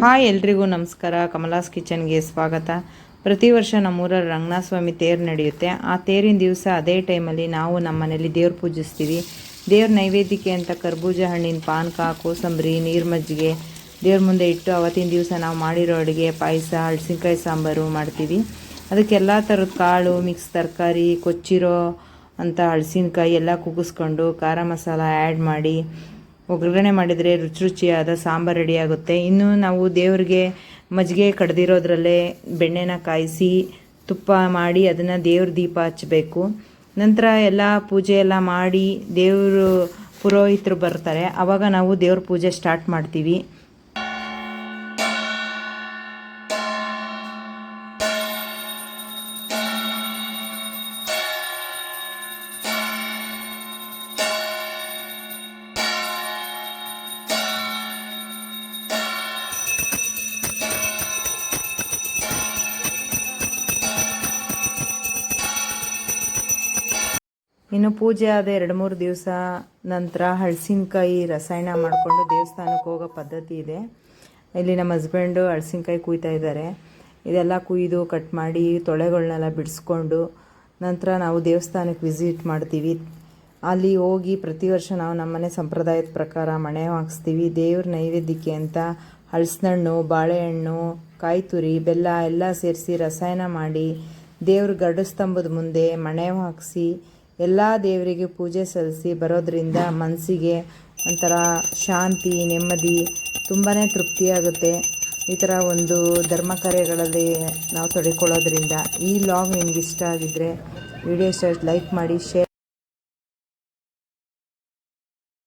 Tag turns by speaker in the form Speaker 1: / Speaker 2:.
Speaker 1: Hi ಎಲ್ರಿಗೂ ನಮಸ್ಕಾರ. ಕಮಲಾಸ್ ಕಿಚನ್ಗೆ ಸ್ವಾಗತ. ಪ್ರತಿ ವರ್ಷ ನಮ್ಮೂರಲ್ಲಿ ರಂಗನಾಥಸ್ವಾಮಿ ತೇರು ನಡೆಯುತ್ತೆ. ಆ ತೇರಿನ ದಿವಸ ಅದೇ ಟೈಮಲ್ಲಿ ನಾವು ನಮ್ಮ ಮನೇಲಿ ದೇವ್ರ ಪೂಜಿಸ್ತೀವಿ. ದೇವ್ರ ನೈವೇದ್ಯಕ್ಕೆ ಅಂತ ಕರ್ಬೂಜ ಹಣ್ಣಿನ ಪಾನಕ, ಕೋಸಂಬರಿ, ನೀರು ಮಜ್ಜಿಗೆ, ದೇವ್ರ ಮುಂದೆ ಇಟ್ಟು ಅವತ್ತಿನ ದಿವಸ ನಾವು ಮಾಡಿರೋ ಅಡುಗೆ ಪಾಯಸ, ಹಳಸಿನಕಾಯಿ ಸಾಂಬಾರು ಮಾಡ್ತೀವಿ. ಅದಕ್ಕೆಲ್ಲ ಥರದ ಕಾಳು, ಮಿಕ್ಸ್ ತರಕಾರಿ, ಕೊಚ್ಚಿರೋ ಅಂತ ಹಳಸಿನಕಾಯಿ ಎಲ್ಲ ಕುಗ್ಗಿಸ್ಕೊಂಡು ಖಾರ ಮಸಾಲ ಆ್ಯಡ್ ಮಾಡಿ ಒಗ್ಗರಣೆ ಮಾಡಿದರೆ ರುಚಿ ರುಚಿಯಾದ ಸಾಂಬಾರು ರೆಡಿಯಾಗುತ್ತೆ ಇನ್ನು ನಾವು ದೇವರಿಗೆ ಮಜ್ಜಿಗೆ ಕಡ್ದಿರೋದ್ರಲ್ಲೇ ಬೆಣ್ಣೆನ ಕಾಯಿಸಿ ತುಪ್ಪ ಮಾಡಿ ಅದನ್ನು ದೇವ್ರ ದೀಪ ಹಚ್ಚಬೇಕು. ನಂತರ ಎಲ್ಲ ಪೂಜೆ ಎಲ್ಲ ಮಾಡಿ ದೇವರು ಪುರೋಹಿತರು ಬರ್ತಾರೆ. ಆವಾಗ ನಾವು ದೇವ್ರ ಪೂಜೆ ಸ್ಟಾರ್ಟ್ ಮಾಡ್ತೀವಿ. ಇನ್ನು ಪೂಜೆ ಆದ ಎರಡು ಮೂರು ದಿವಸ ನಂತರ ಹಳಸಿನಕಾಯಿ ರಸಾಯನ ಮಾಡಿಕೊಂಡು ದೇವಸ್ಥಾನಕ್ಕೆ ಹೋಗೋ ಪದ್ಧತಿ ಇದೆ. ಇಲ್ಲಿ ನಮ್ಮ ಹಸ್ಬೆಂಡು ಹಳಸಿನಕಾಯಿ ಕುಯ್ತಾ ಇದ್ದಾರೆ. ಇದೆಲ್ಲ ಕುಯ್ದು ಕಟ್ ಮಾಡಿ ತೊಳೆಗಳನ್ನೆಲ್ಲ ಬಿಡಿಸ್ಕೊಂಡು ನಂತರ ನಾವು ದೇವಸ್ಥಾನಕ್ಕೆ ವಿಸಿಟ್ ಮಾಡ್ತೀವಿ. ಅಲ್ಲಿ ಹೋಗಿ ಪ್ರತಿ ವರ್ಷ ನಾವು ನಮ್ಮನೆ ಸಂಪ್ರದಾಯದ ಪ್ರಕಾರ ಮಣೆ ಹಾಕ್ಸ್ತೀವಿ. ದೇವ್ರ ನೈವೇದ್ಯಕ್ಕೆ ಅಂತ ಹಲಸಿನಣ್ಣು ಬಾಳೆಹಣ್ಣು ಕಾಯಿ ತುರಿ ಬೆಲ್ಲ ಎಲ್ಲ ಸೇರಿಸಿ ರಸಾಯನ ಮಾಡಿ ದೇವ್ರ ಗಡಸ್ತಂಭದ ಮುಂದೆ ಮಣೆ ಹಾಕಿಸಿ ಎಲ್ಲ ದೇವರಿಗೆ ಪೂಜೆ ಸಲ್ಲಿಸಿ ಬರೋದ್ರಿಂದ ಮನಸ್ಸಿಗೆ ಒಂಥರ ಶಾಂತಿ, ನೆಮ್ಮದಿ ತುಂಬಾ ತೃಪ್ತಿಯಾಗುತ್ತೆ. ಈ ಥರ ಒಂದು ಧರ್ಮ ಕಾರ್ಯಗಳಲ್ಲಿ ನಾವು ತೊಡಕೊಳ್ಳೋದ್ರಿಂದ ಈ ಲಾಗ್ ನಿಮ್ಗೆ ಇಷ್ಟ ಆಗಿದ್ದರೆ ವಿಡಿಯೋ ಇಷ್ಟ ಲೈಕ್ ಮಾಡಿ ಶೇರ್